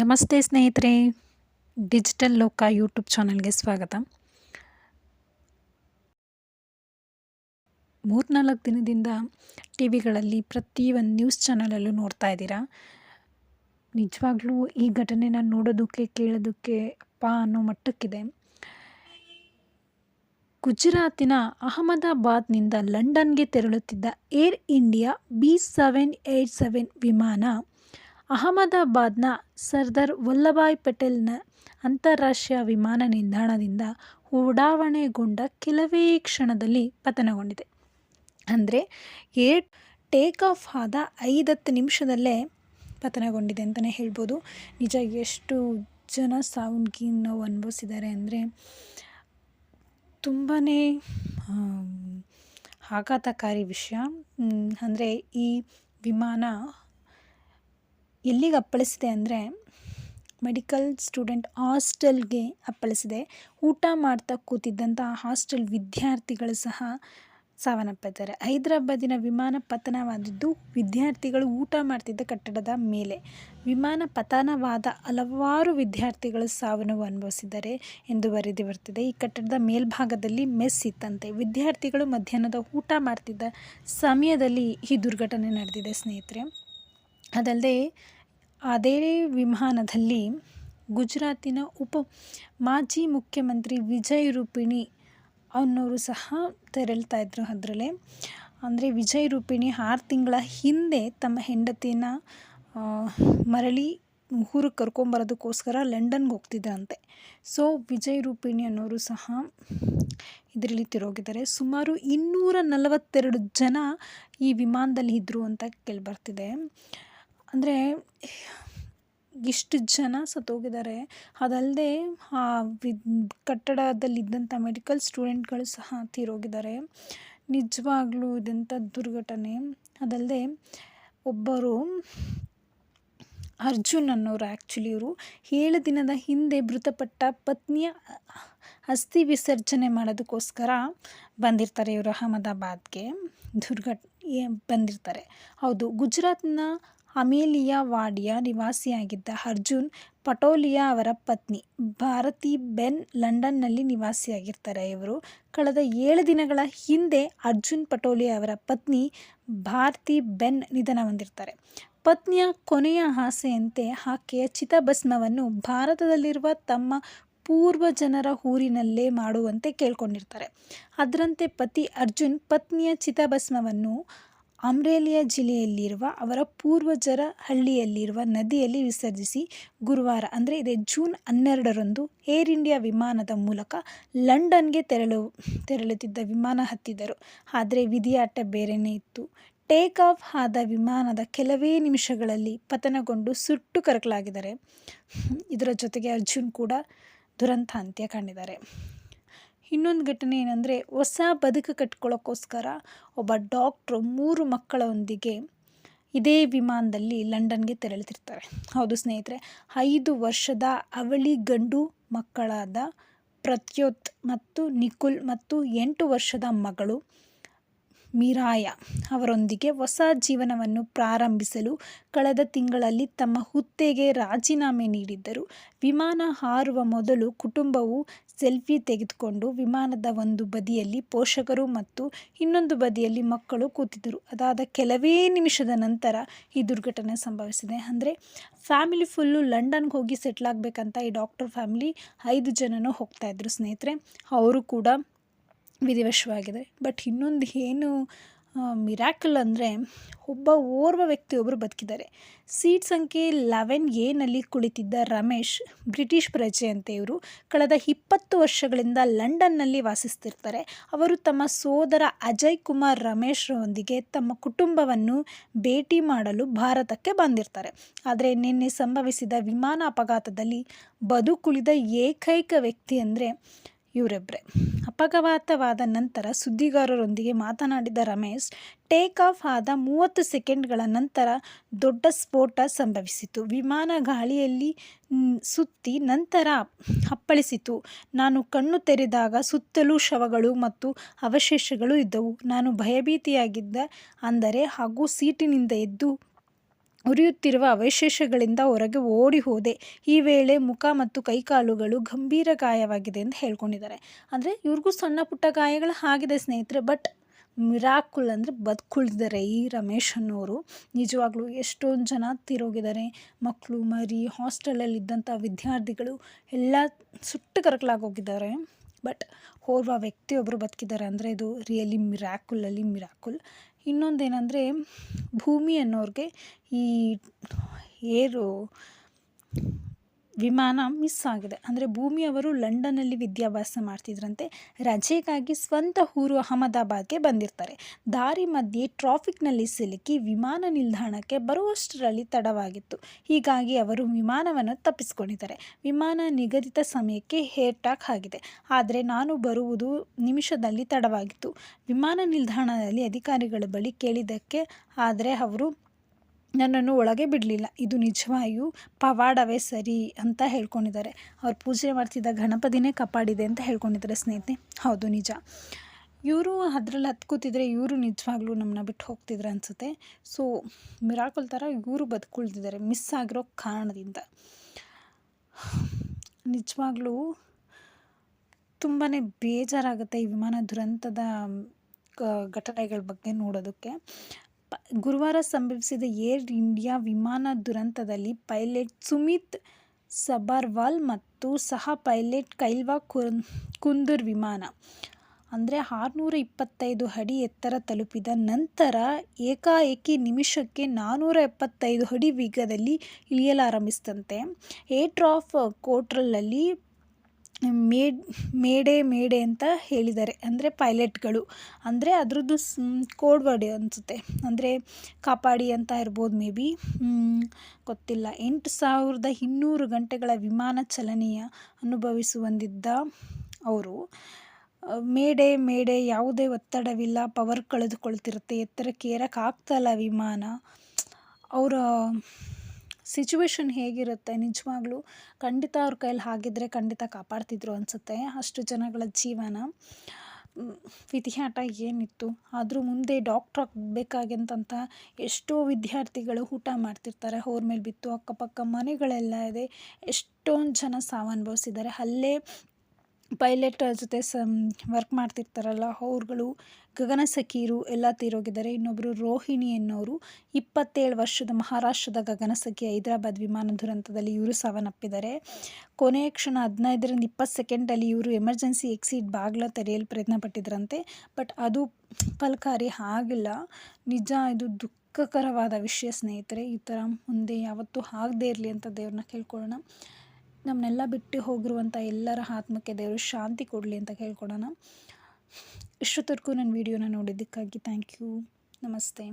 ನಮಸ್ತೆ ಸ್ನೇಹಿತರೆ. ಡಿಜಿಟಲ್ ಲೋಕ ಯೂಟ್ಯೂಬ್ ಚಾನಲ್ಗೆ ಸ್ವಾಗತ. ಮೂರ್ನಾಲ್ಕು ದಿನದಿಂದ ಟಿ ವಿಗಳಲ್ಲಿ ಪ್ರತಿ ಒಂದು ನ್ಯೂಸ್ ಚಾನಲಲ್ಲೂ ನೋಡ್ತಾ ಇದ್ದೀರಾ? ನಿಜವಾಗ್ಲೂ ಈ ಘಟನೆನ ನೋಡೋದಕ್ಕೆ, ಕೇಳೋದಕ್ಕೆ ಅಪ್ಪ ಅನ್ನೋ ಮಟ್ಟಕ್ಕಿದೆ. ಗುಜರಾತಿನ ಅಹಮದಾಬಾದ್ನಿಂದ ಲಂಡನ್ಗೆ ತೆರಳುತ್ತಿದ್ದ Air India B seven eight seven ವಿಮಾನ ಅಹಮದಾಬಾದ್ನ ಸರ್ದಾರ್ ವಲ್ಲಭಾಯ್ ಪಟೇಲ್ನ ಅಂತಾರಾಷ್ಟ್ರೀಯ ವಿಮಾನ ನಿಲ್ದಾಣದಿಂದ ಉಡಾವಣೆಗೊಂಡ ಕೆಲವೇ ಕ್ಷಣದಲ್ಲಿ ಪತನಗೊಂಡಿದೆ. ಅಂದರೆ ಏರ್ ಟೇಕ್ ಆಫ್ ಆದ ಐದತ್ತು ನಿಮಿಷದಲ್ಲೇ ಪತನಗೊಂಡಿದೆ ಅಂತಲೇ ಹೇಳ್ಬೋದು. ನಿಜ ಎಷ್ಟು ಜನ ಸಾವು ನೋವು ಅನುಭವಿಸಿದ್ದಾರೆ ಅಂದರೆ ತುಂಬಾ ಆಘಾತಕಾರಿ ವಿಷಯ. ಅಂದರೆ ಈ ವಿಮಾನ ಎಲ್ಲಿಗೆ ಅಪ್ಪಳಿಸಿದೆ ಅಂದರೆ ಮೆಡಿಕಲ್ ಸ್ಟೂಡೆಂಟ್ ಹಾಸ್ಟೆಲ್ಗೆ ಅಪ್ಪಳಿಸಿದೆ. ಊಟ ಮಾಡ್ತಾ ಕೂತಿದ್ದಂಥ ಹಾಸ್ಟೆಲ್ ವಿದ್ಯಾರ್ಥಿಗಳು ಸಹ ಸಾವನ್ನಪ್ಪಿದ್ದಾರೆ. ಹೈದರಾಬಾದಿನ ವಿಮಾನ ಪತನವಾದದ್ದು ವಿದ್ಯಾರ್ಥಿಗಳು ಊಟ ಮಾಡ್ತಿದ್ದ ಕಟ್ಟಡದ ಮೇಲೆ ವಿಮಾನ ಪತನವಾದ ಹಲವಾರು ವಿದ್ಯಾರ್ಥಿಗಳು ಸಾವನ್ನು ಅನುಭವಿಸಿದ್ದಾರೆ ಎಂದು ವರದಿ ಬರ್ತಿದೆ ಈ ಕಟ್ಟಡದ ಮೇಲ್ಭಾಗದಲ್ಲಿ ಮೆಸ್ ಇತ್ತಂತೆ. ವಿದ್ಯಾರ್ಥಿಗಳು ಮಧ್ಯಾಹ್ನದ ಊಟ ಮಾಡ್ತಿದ್ದ ಸಮಯದಲ್ಲಿ ಈ ದುರ್ಘಟನೆ ನಡೆದಿದೆ ಸ್ನೇಹಿತರೆ. ಅದಲ್ಲದೆ ಅದೇ ವಿಮಾನದಲ್ಲಿ ಗುಜರಾತಿನ ಉಪ ಮಾಜಿ ಮುಖ್ಯಮಂತ್ರಿ ವಿಜಯ್ ರೂಪಿಣಿ ಅನ್ನೋರು ಸಹ ತೆರಳ್ತಾ ಇದ್ರು ಅದರಲ್ಲೇ. ಅಂದರೆ ವಿಜಯ್ ರೂಪಿಣಿ ಆರು ತಿಂಗಳ ಹಿಂದೆ ತಮ್ಮ ಹೆಂಡತಿನ ಮರಳಿ ಊರಿಗೆ ಕರ್ಕೊಂಬರೋದಕ್ಕೋಸ್ಕರ ಲಂಡನ್ಗೆ ಹೋಗ್ತಿದ್ರಂತೆ ಸೊ ವಿಜಯ್ ರೂಪಿಣಿ ಅನ್ನೋರು ಸಹ ಇದರಲ್ಲಿ ತಿರೋಗಿದ್ದಾರೆ. ಸುಮಾರು ಇನ್ನೂರ ನಲವತ್ತೆರಡು ಜನ ಈ ವಿಮಾನದಲ್ಲಿ ಇದ್ದರು ಅಂತ ಕೇಳಿಬರ್ತಿದೆ ಅಂದರೆ ಇಷ್ಟು ಜನ ಸತ್ತೋಗಿದ್ದಾರೆ. ಅದಲ್ಲದೆ ಆ ವಿದ್ ಕಟ್ಟಡದಲ್ಲಿದ್ದಂಥ ಮೆಡಿಕಲ್ ಸ್ಟೂಡೆಂಟ್ಗಳು ಸಹ ತೀರೋಗಿದ್ದಾರೆ. ನಿಜವಾಗ್ಲೂ ಇದೆಂಥ ದುರ್ಘಟನೆ. ಅದಲ್ಲದೆ ಒಬ್ಬರು ಅರ್ಜುನ್ ಅನ್ನೋರು ಆ್ಯಕ್ಚುಲಿ ಇವರು ಏಳು ದಿನದ ಹಿಂದೆ ಮೃತಪಟ್ಟ ಪತ್ನಿಯ ಅಸ್ಥಿ ವಿಸರ್ಜನೆ ಮಾಡೋದಕ್ಕೋಸ್ಕರ ಬಂದಿರ್ತಾರೆ ಇವರು ಅಹಮದಾಬಾದ್ಗೆ. ದುರ್ಘಟ ಬಂದಿರ್ತಾರೆ. ಹೌದು, ಗುಜರಾತ್ನ ಅಮೇಲಿಯಾವಾಡಿಯ ನಿವಾಸಿಯಾಗಿದ್ದ ಅರ್ಜುನ್ ಪಟೋಲಿಯಾ ಅವರ ಪತ್ನಿ ಭಾರತಿ ಬೆನ್ ಲಂಡನ್ನಲ್ಲಿ ನಿವಾಸಿಯಾಗಿರ್ತಾರೆ. ಇವರು ಕಳೆದ ಏಳು ದಿನಗಳ ಹಿಂದೆ ಅರ್ಜುನ್ ಪಟೋಲಿಯಾ ಅವರ ಪತ್ನಿ ಭಾರತಿ ಬೆನ್ ನಿಧನ ಹೊಂದಿರ್ತಾರೆ. ಪತ್ನಿಯ ಕೊನೆಯ ಆಸೆಯಂತೆ ಆಕೆಯ ಚಿತಾಭಸ್ಮವನ್ನು ಭಾರತದಲ್ಲಿರುವ ತಮ್ಮ ಪೂರ್ವ ಜನರ ಊರಿನಲ್ಲೇ ಮಾಡುವಂತೆ ಕೇಳ್ಕೊಂಡಿರ್ತಾರೆ. ಅದರಂತೆ ಪತಿ ಅರ್ಜುನ್ ಪತ್ನಿಯ ಚಿತಾಭಸ್ಮವನ್ನು ಅಮ್ರೇಲಿಯಾ ಜಿಲ್ಲೆಯಲ್ಲಿರುವ ಅವರ ಪೂರ್ವಜರ ಹಳ್ಳಿಯಲ್ಲಿರುವ ನದಿಯಲ್ಲಿ ವಿಸರ್ಜಿಸಿ ಗುರುವಾರ, ಅಂದರೆ ಇದೇ ಜೂನ್ ಹನ್ನೆರಡರಂದು ಏರ್ ಇಂಡಿಯಾ ವಿಮಾನದ ಮೂಲಕ ಲಂಡನ್ಗೆ ತೆರಳು, ತೆರಳುತ್ತಿದ್ದ ವಿಮಾನ ಹತ್ತಿದರು ಆದರೆ ವಿಧಿಯಾಟ ಬೇರೆಯೇ ಇತ್ತು. ಟೇಕ್ ಆಫ್ ಆದ ವಿಮಾನದ ಕೆಲವೇ ನಿಮಿಷಗಳಲ್ಲಿ ಪತನಗೊಂಡು ಸುಟ್ಟು ಕರಕಲಾಗಿದ್ದಾರೆ. ಇದರ ಜೊತೆಗೆ ಅರ್ಜುನ್ ಕೂಡ ದುರಂತ ಅಂತ್ಯ ಕಂಡಿದ್ದಾರೆ ಇನ್ನೊಂದು ಘಟನೆ ಏನಂದರೆ ಹೊಸ ಬದುಕು ಕಟ್ಕೊಳ್ಳೋಕ್ಕೋಸ್ಕರ ಒಬ್ಬ ಡಾಕ್ಟ್ರು ಮೂರು ಮಕ್ಕಳೊಂದಿಗೆ ಇದೇ ವಿಮಾನದಲ್ಲಿ ಲಂಡನ್ಗೆ ತೆರಳುತ್ತಿರ್ತಾರೆ. ಹೌದು ಸ್ನೇಹಿತರೆ, ಐದು ವರ್ಷದ ಅವಳಿ ಗಂಡು ಮಕ್ಕಳಾದ ಪ್ರತ್ಯೋತ್ ಮತ್ತು ನಿಖುಲ್ ಮತ್ತು ಎಂಟು ವರ್ಷದ ಮಗಳು ಮಿರಾಯ ಅವರೊಂದಿಗೆ ಹೊಸ ಜೀವನವನ್ನು ಪ್ರಾರಂಭಿಸಲು ಕಳೆದ ತಿಂಗಳಲ್ಲಿ ತಮ್ಮ ಹುತ್ತೆಗೆ ರಾಜೀನಾಮೆ ನೀಡಿದ್ದರು. ವಿಮಾನ ಹಾರುವ ಮೊದಲು ಕುಟುಂಬವು ಸೆಲ್ಫಿ ತೆಗೆದುಕೊಂಡು ವಿಮಾನದ ಒಂದು ಬದಿಯಲ್ಲಿ ಪೋಷಕರು ಮತ್ತು ಇನ್ನೊಂದು ಬದಿಯಲ್ಲಿ ಮಕ್ಕಳು ಕೂತಿದ್ದರು. ಅದಾದ ಕೆಲವೇ ನಿಮಿಷದ ನಂತರ ಈ ದುರ್ಘಟನೆ ಸಂಭವಿಸಿದೆ. ಅಂದರೆ ಫ್ಯಾಮಿಲಿ ಫುಲ್ಲು ಲಂಡನ್ಗೆ ಹೋಗಿ ಸೆಟ್ಲ್ ಆಗಬೇಕಂತ ಈ ಡಾಕ್ಟರ್ ಫ್ಯಾಮಿಲಿ ಐದು ಜನನೂ ಹೋಗ್ತಾಯಿದ್ರು ಸ್ನೇಹಿತರೆ. ಅವರು ಕೂಡ ವಿಧಿವಶವಾಗಿದೆ. ಬಟ್ ಇನ್ನೊಂದು ಏನು ಮಿರಾಕಲ್ ಅಂದರೆ ಒಬ್ಬ ಓರ್ವ ವ್ಯಕ್ತಿಯೊಬ್ಬರು ಬದುಕಿದ್ದಾರೆ. ಸೀಟ್ ಸಂಖ್ಯೆ ಲೆವೆನ್ ಎನಲ್ಲಿ ಕುಳಿತಿದ್ದ ರಮೇಶ್, ಬ್ರಿಟಿಷ್ ಪ್ರಜೆ ಅಂತ ಇವರು ಕಳೆದ ಇಪ್ಪತ್ತು ವರ್ಷಗಳಿಂದ ಲಂಡನ್ನಲ್ಲಿ ವಾಸಿಸ್ತಿರ್ತಾರೆ. ಅವರು ತಮ್ಮ ಸೋದರ ಅಜಯ್ ಕುಮಾರ್ ರಮೇಶ್ರೊಂದಿಗೆ ತಮ್ಮ ಕುಟುಂಬವನ್ನು ಭೇಟಿ ಮಾಡಲು ಭಾರತಕ್ಕೆ ಬಂದಿರ್ತಾರೆ. ಆದರೆ ನಿನ್ನೆ ಸಂಭವಿಸಿದ ವಿಮಾನ ಅಪಘಾತದಲ್ಲಿ ಬದುಕುಳಿದ ಏಕೈಕ ವ್ಯಕ್ತಿ ಅಂದರೆ ಇವರಿಬ್ಬರೇ ಅಪಘಾತವಾದ ನಂತರ ಸುದ್ದಿಗಾರರೊಂದಿಗೆ ಮಾತನಾಡಿದ ರಮೇಶ್, ಟೇಕ್ ಆಫ್ ಆದ ಮೂವತ್ತು ಸೆಕೆಂಡ್ಗಳ ನಂತರ ದೊಡ್ಡ ಸ್ಫೋಟ ಸಂಭವಿಸಿತು. ವಿಮಾನ ಗಾಳಿಯಲ್ಲಿ ಸುತ್ತಿ ನಂತರ ಅಪ್ಪಳಿಸಿತು. ನಾನು ಕಣ್ಣು ತೆರೆದಾಗ ಸುತ್ತಲೂ ಶವಗಳು ಮತ್ತು ಅವಶೇಷಗಳು ಇದ್ದವು. ನಾನು ಭಯಭೀತಿಯಾಗಿದ್ದ, ಅಂದರೆ ಹಾಗೂ ಸೀಟಿನಿಂದ ಎದ್ದು ಉರಿಯುತ್ತಿರುವ ಅವಶೇಷಗಳಿಂದ ಹೊರಗೆ ಓಡಿ ಹೋದೆ. ಈ ವೇಳೆ ಮುಖ ಮತ್ತು ಕೈಕಾಲುಗಳು ಗಂಭೀರ ಗಾಯವಾಗಿದೆ ಅಂತ ಹೇಳ್ಕೊಂಡಿದ್ದಾರೆ. ಅಂದರೆ ಇವ್ರಿಗೂ ಸಣ್ಣ ಪುಟ್ಟ ಗಾಯಗಳು ಆಗಿದೆ ಸ್ನೇಹಿತರೆ, ಬಟ್ ಮಿರಾಕುಲ್ ಅಂದರೆ ಬದುಕುಳಿದಿದ್ದಾರೆ ಈ ರಮೇಶ್ ಅನ್ನೋರು. ನಿಜವಾಗ್ಲೂ ಎಷ್ಟೊಂದು ಜನ ತಿರೋಗಿದ್ದಾರೆ. ಮಕ್ಕಳು ಮರಿ ಹಾಸ್ಟೆಲಲ್ಲಿದ್ದಂಥ ವಿದ್ಯಾರ್ಥಿಗಳು ಎಲ್ಲ ಸುಟ್ಟು ಕರಕಲಾಗೋಗಿದ್ದಾರೆ ಬಟ್ ಓರ್ವ ವ್ಯಕ್ತಿಯೊಬ್ಬರು ಬದುಕಿದ್ದಾರೆ ಅಂದರೆ ಇದು ರಿಯಲಿ ಮಿರಾಕುಲಲ್ಲಿ ಮಿರಾಕುಲ್ ಇನ್ನೊಂದೇನೆಂದರೆ ಭೂಮಿ ಅನ್ನೋರಿಗೆ ಈ ಏರು ವಿಮಾನ ಮಿಸ್ ಆಗಿದೆ. ಅಂದರೆ ಭೂಮಿಯವರು ಲಂಡನ್ನಲ್ಲಿ ವಿದ್ಯಾಭ್ಯಾಸ ಮಾಡ್ತಿದ್ರಂತೆ. ರಜೆಗಾಗಿ ಸ್ವಂತ ಊರು ಅಹಮದಾಬಾದ್ಗೆ ಬಂದಿರ್ತಾರೆ. ದಾರಿ ಮಧ್ಯೆ ಟ್ರಾಫಿಕ್ನಲ್ಲಿ ಸಿಲುಕಿ ವಿಮಾನ ನಿಲ್ದಾಣಕ್ಕೆ ಬರುವಷ್ಟರಲ್ಲಿ ತಡವಾಗಿತ್ತು. ಹೀಗಾಗಿ ಅವರು ವಿಮಾನವನ್ನು ತಪ್ಪಿಸ್ಕೊಂಡಿದ್ದಾರೆ. ವಿಮಾನ ನಿಗದಿತ ಸಮಯಕ್ಕೆ ಹೇರ್ಟಾಕ್ ಆಗಿದೆ. ಆದರೆ ನಾನು ಬರುವುದು ನಿಮಿಷದಲ್ಲಿ ತಡವಾಗಿತ್ತು. ವಿಮಾನ ನಿಲ್ದಾಣದಲ್ಲಿ ಅಧಿಕಾರಿಗಳ ಬಳಿ ಕೇಳಿದ್ದಕ್ಕೆ ಆದರೆ ಅವರು ನನ್ನನ್ನು ಒಳಗೆ ಬಿಡಲಿಲ್ಲ. ಇದು ನಿಜವಾಗಿಯೂ ಪವಾಡವೇ ಸರಿ ಅಂತ ಹೇಳ್ಕೊಂಡಿದ್ದಾರೆ. ಅವ್ರು ಪೂಜೆ ಮಾಡ್ತಿದ್ದ ಗಣಪತಿನೇ ಕಪಾಡಿದೆ ಅಂತ ಹೇಳ್ಕೊಂಡಿದ್ದಾರೆ ಸ್ನೇಹಿತೆ ಹೌದು, ನಿಜ. ಇವರು ಅದ್ರಲ್ಲಿ ಹತ್ಕೋತಿದ್ರೆ ಕೂತಿದ್ರೆ ಇವರು ನಿಜವಾಗ್ಲೂ ನಮ್ಮನ್ನ ಬಿಟ್ಟು ಹೋಗ್ತಿದ್ರೆ ಅನಿಸುತ್ತೆ. ಸೊ ಮಿರಾಕಲ್ ಥರ ಇವರು ಬದುಕುಳ್ತಿದ್ದಾರೆ ಮಿಸ್ ಆಗಿರೋ ಕಾರಣದಿಂದ. ನಿಜವಾಗ್ಲೂ ತುಂಬಾ ಬೇಜಾರಾಗುತ್ತೆ ಈ ವಿಮಾನ ದುರಂತದ ಘಟನೆಗಳ ಬಗ್ಗೆ ನೋಡೋದಕ್ಕೆ. ಗುರುವಾರ ಸಂಭವಿಸಿದ ಏರ್ ಇಂಡಿಯಾ ವಿಮಾನ ದುರಂತದಲ್ಲಿ ಪೈಲಟ್ ಸುಮಿತ್ ಸಬರ್ವಾಲ್ ಮತ್ತು ಸಹ ಪೈಲಟ್ ಕೈಲ್ವಾ ಕುಂದೂರ್ ವಿಮಾನ. ಅಂದರೆ ಆರುನೂರ ಇಪ್ಪತ್ತೈದು ಅಡಿ ಎತ್ತರ ತಲುಪಿದ ನಂತರ ಏಕಾಏಕಿ ನಿಮಿಷಕ್ಕೆ ನಾನ್ನೂರ ಎಪ್ಪತ್ತೈದು ಅಡಿ ವೇಗದಲ್ಲಿ ಇಳಿಯಲಾರಂಭಿಸಿದಂತೆ. ಏರ್ ಆಫ್ ಕೋಟ್ರಲಲ್ಲಿ ಮೇಡ್, ಮೇಡೆ ಮೇಡೆ ಅಂತ ಹೇಳಿದ್ದಾರೆ. ಅಂದರೆ ಪೈಲಟ್ಗಳು. ಅಂದರೆ ಅದರದ್ದು ಸ್ ಕೋಡ್ ವರ್ಡ್ ಅನಿಸುತ್ತೆ. ಅಂದರೆ ಕಾಪಾಡಿ ಅಂತ ಇರ್ಬೋದು ಮೇ ಬಿ. ಗೊತ್ತಿಲ್ಲ. ಎಂಟು ಸಾವಿರದ ಇನ್ನೂರು ಗಂಟೆಗಳ ವಿಮಾನ ಚಲನೆಯ ಅನುಭವಿಸುವಂದಿದ್ದ ಅವರು ಮೇಡೆ ಮೇಡೆ ಯಾವುದೇ ಒತ್ತಡವಿಲ್ಲ, ಪವರ್ ಕಳೆದುಕೊಳ್ತಿರುತ್ತೆ ಎತ್ತರಕ್ಕೆ ಆಗ್ತಲ್ಲ ವಿಮಾನ. ಅವರ ಸಿಚುವೇಶನ್ ಹೇಗಿರುತ್ತೆ ನಿಜವಾಗ್ಲೂ ಖಂಡಿತ ಅವ್ರ ಕೈಯಲ್ಲಿ ಹಾಗಿದ್ರೆ ಖಂಡಿತ ಕಾಪಾಡ್ತಿದ್ರು ಅನಿಸುತ್ತೆ. ಅಷ್ಟು ಜನಗಳ ಜೀವನ ವಿಧಿಯಾಟ ಏನಿತ್ತು? ಆದರೂ ಮುಂದೆ ಡಾಕ್ಟ್ರ್ ಆಗಬೇಕಾಗಿಂತಂಥ ಎಷ್ಟೋ ವಿದ್ಯಾರ್ಥಿಗಳು ಊಟ ಮಾಡ್ತಿರ್ತಾರೆ. ಅವ್ರ ಮೇಲೆ ಬಿತ್ತು, ಅಕ್ಕಪಕ್ಕ ಮನೆಗಳೆಲ್ಲ ಇದೆ. ಎಷ್ಟೊಂದು ಜನ ಸಾವು ಅನುಭವಿಸಿದ್ದಾರೆ ಅಲ್ಲೇ ಪೈಲಟ್ ಜೊತೆ ಸಮ್ ವರ್ಕ್ ಮಾಡ್ತಿರ್ತಾರಲ್ಲ, ಅವ್ರುಗಳು ಗಗನಸಖಿಯರು ಎಲ್ಲ ತೀರೋಗಿದ್ದಾರೆ. ಇನ್ನೊಬ್ಬರು ರೋಹಿಣಿ ಎನ್ನೋರು ಇಪ್ಪತ್ತೇಳು ವರ್ಷದ ಮಹಾರಾಷ್ಟ್ರದ ಗಗನಸಖಿ ಹೈದರಾಬಾದ್ ವಿಮಾನ ದುರಂತದಲ್ಲಿ ಇವರು ಸಾವನ್ನಪ್ಪಿದ್ದಾರೆ. ಕೊನೆಯ ಕ್ಷಣ ಹದಿನೈದರಿಂದ ಇಪ್ಪತ್ತು ಸೆಕೆಂಡಲ್ಲಿ ಇವರು ಎಮರ್ಜೆನ್ಸಿ ಎಕ್ಸಿಟ್ ಬಾಗಿಲ ತೆರೆಯಲು ಪ್ರಯತ್ನ ಪಟ್ಟಿದ್ರಂತೆ. ಬಟ್ ಅದು ಫಲಕಾರಿ ಆಗಿಲ್ಲ. ನಿಜ, ಇದು ದುಃಖಕರವಾದ ವಿಷಯ ಸ್ನೇಹಿತರೆ. ಈ ಥರ ಮುಂದೆ ಯಾವತ್ತೂ ಆಗದೇ ಇರಲಿ ಅಂತ ದೇವ್ರನ್ನ ಕೇಳ್ಕೊಳ್ಳೋಣ. ನಮ್ಮನ್ನೆಲ್ಲ ಬಿಟ್ಟು ಹೋಗಿರುವಂಥ ಎಲ್ಲರ ಆತ್ಮಕ್ಕೆ ದೇವರು ಶಾಂತಿ ಕೊಡಲಿ ಅಂತ ಕೇಳ್ಕೊಡೋಣ. ಇಷ್ಟೊತ್ತವರೆಗೂ ನನ್ನ ವೀಡಿಯೋನ ನೋಡಿದ್ದಕ್ಕಾಗಿ ಥ್ಯಾಂಕ್ ಯು ನಮಸ್ತೆ.